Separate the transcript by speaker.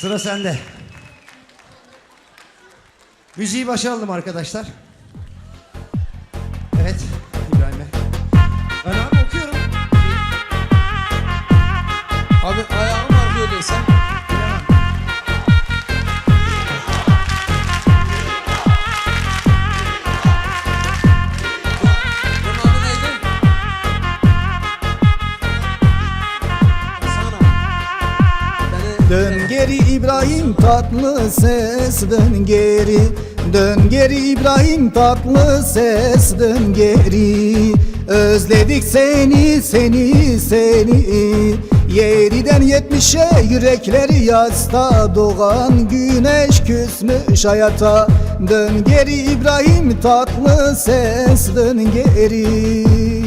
Speaker 1: Sıra sende. Müziği başa alalım arkadaşlar.
Speaker 2: Dön geri İbrahim tatlı ses. Dön geri Dön geri İbrahim tatlı ses. Dön geri Özledik seni seni seni. Yeriden yetmişe yürekleri yasta. Doğan güneş küsmüş hayata. Dön geri İbrahim tatlı ses. Dön geri